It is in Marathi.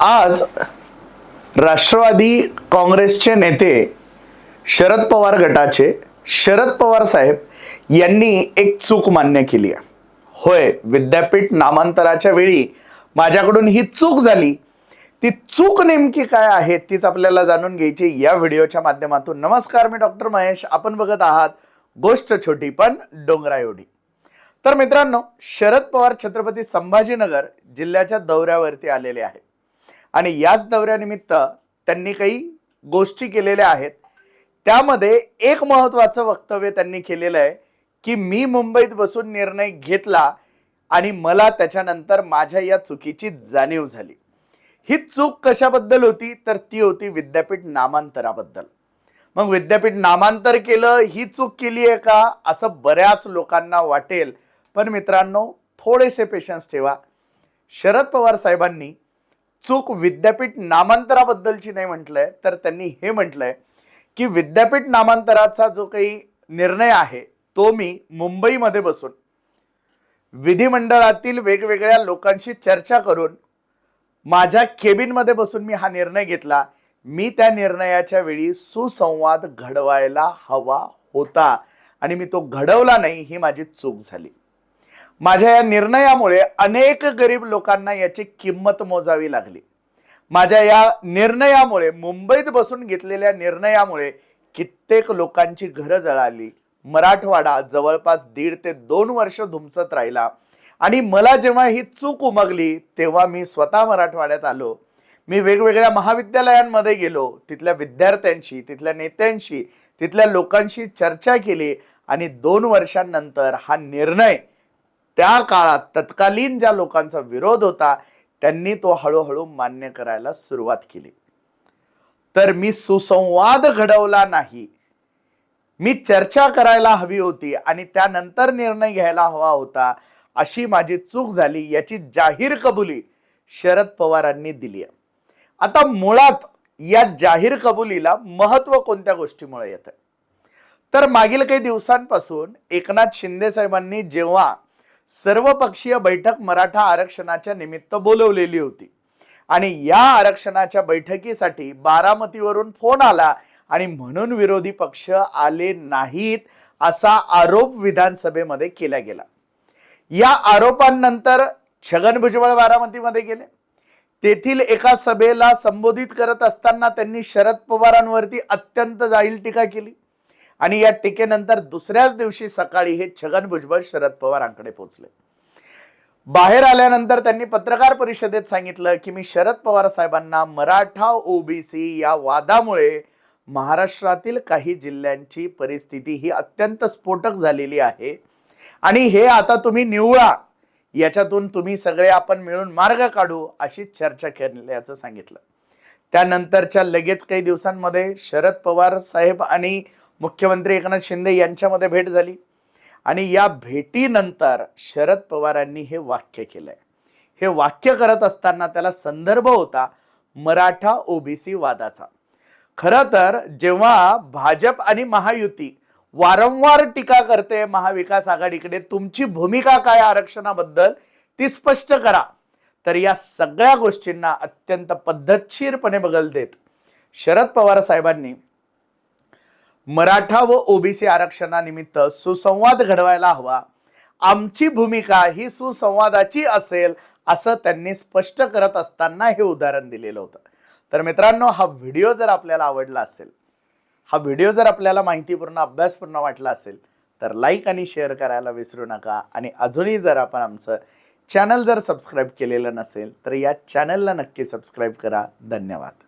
आज राष्ट्रवादी काँग्रेसचे नेते शरद पवार गटाचे शरद पवार साहेब यांनी एक चूक मान्य केली आहे. होय विद्यापीठ नामांतराच्या वेळी माझ्याकडून ही चूक झाली. ती चूक नेमकी काय आहे तीच आपल्याला जाणून घ्यायची या व्हिडिओच्या माध्यमातून. नमस्कार मी डॉक्टर महेश. आपण बघत आहात गोष्ट छोटी पण डोंगरा एवढी. तर मित्रांनो शरद पवार छत्रपती संभाजीनगर जिल्ह्याच्या दौऱ्यावरती आलेले आहेत. आणि याच दौऱ्यानिमित्त त्यांनी काही गोष्टी केलेल्या आहेत. त्यामध्ये एक महत्त्वाचं वक्तव्य त्यांनी केलेलं आहे की मी मुंबईत बसून निर्णय घेतला आणि मला त्याच्यानंतर माझ्या या चुकीची जाणीव झाली. ही चूक कशाबद्दल होती? तर ती होती विद्यापीठ नामांतराबद्दल. मग विद्यापीठ नामांतर केलं ही चूक केली आहे का? असं बऱ्याच लोकांना वाटेल. पण मित्रांनो थोडेसे पेशन्स ठेवा. शरद पवार साहेबांनी चूक विद्यापीठ नामांतराबद्दलची नाही म्हटलंय तर त्यांनी हे म्हटलंय की विद्यापीठ नामांतराचा जो काही निर्णय आहे तो मी मुंबईमध्ये बसून विधिमंडळातील वेगवेगळ्या लोकांशी चर्चा करून माझ्या केबिनमध्ये बसून मी हा निर्णय घेतला. मी त्या निर्णयाच्या वेळी सुसंवाद घडवायला हवा होता आणि मी तो घडवला नाही ही माझी चूक झाली. माझ्या या निर्णयामुळे अनेक गरीब लोकांना याची किंमत मोजावी लागली. माझ्या या निर्णयामुळे मुंबईत बसून घेतलेल्या निर्णयामुळे कित्येक लोकांची घरं जळाली. मराठवाडा जवळपास दीड ते दोन वर्ष धुमसत राहिला. आणि मला जेव्हा ही चूक उमगली तेव्हा मी स्वतः मराठवाड्यात आलो. मी वेगवेगळ्या महाविद्यालयांमध्ये गेलो. तिथल्या विद्यार्थ्यांशी तिथल्या नेत्यांशी तिथल्या लोकांशी चर्चा केली आणि दोन वर्षांनंतर हा निर्णय त्या काळात तत्कालीन ज्या लोकांचा विरोध होता त्यांनी तो हळूहळू मान्य करायला सुरुवात केली. तर मी सुसंवाद घडवला नाही. मी चर्चा करायला हवी होती आणि त्यानंतर निर्णय घ्यायला हवा होता अशी माझी चूक झाली याची जाहीर कबुली शरद पवारांनी दिली आहे आता मुळात या जाहीर कबुलीला महत्त्व कोणत्या गोष्टीमुळे येतं तर मागील काही दिवसांपासून एकनाथ शिंदे साहेबांनी जेव्हा सर्वपक्षीय बैठक मराठा आरक्षणाच्या निमित्त बोलवलेली होती. आणि या आरक्षणाच्या बैठकीसाठी बारामतीवरून फोन आला आणि म्हणून विरोधी पक्ष आले नाहीत असा आरोप विधानसभेमध्ये केला गेला. या आरोपांनंतर छगन भुजबळ बारामतीमध्ये गेले. तेथील एका सभेला संबोधित करत असताना त्यांनी शरद पवारांवरती अत्यंत जाहीर टीका केली. आणि या टीकेनंतर दुसऱ्याच दिवशी सकाळी हे छगन भुजबळ शरद पवारांकडे पोहोचले. बाहेर आल्यानंतर त्यांनी पत्रकार परिषदेत सांगितलं की मी शरद पवार साहेबांना मराठा ओबीसी या वादामुळे महाराष्ट्रातील काही जिल्ह्यांची परिस्थिती ही अत्यंत स्फोटक झालेली आहे. आणि हे आता तुम्ही निवळा. याच्यातून तुम्ही सगळे आपण मिळून मार्ग काढू अशी चर्चा केल्याचं सांगितलं. त्यानंतरच्या लगेच काही दिवसांमध्ये शरद पवार साहेब आणि मुख्यमंत्री एकनाथ शिंदे यांच्यामध्ये भेट झाली. आणि या भेटीनंतर शरद पवारांनी हे वाक्य केलं आहे हे वाक्य करत असताना त्याला संदर्भ होता मराठा ओबीसी वादाचा. खरं तर जेव्हा भाजप आणि महायुती वारंवार टीका करते महाविकास आघाडीकडे तुमची भूमिका काय आरक्षणाबद्दल ती स्पष्ट करा. तर या सगळ्या गोष्टींना अत्यंत पद्धतशीरपणे बगल देत शरद पवार साहेबांनी मराठा व ओबीसी आरक्षणानिमित्त सुसंवाद घडवायला हवा. आमची भूमिका ही सुसंवादाची असेल असं त्यांनी स्पष्ट करत असताना हे उदाहरण दिलेलं होतं. तर मित्रांनो हा व्हिडिओ जर आपल्याला आवडला असेल हा व्हिडिओ जर आपल्याला माहितीपूर्ण अभ्यासपूर्ण वाटला असेल तर लाईक आणि शेअर करायला विसरू नका. आणि अजूनही जर आपण आमचं चॅनल जर सबस्क्राईब केलेलं नसेल तर या चॅनलला नक्की सबस्क्राईब करा. धन्यवाद.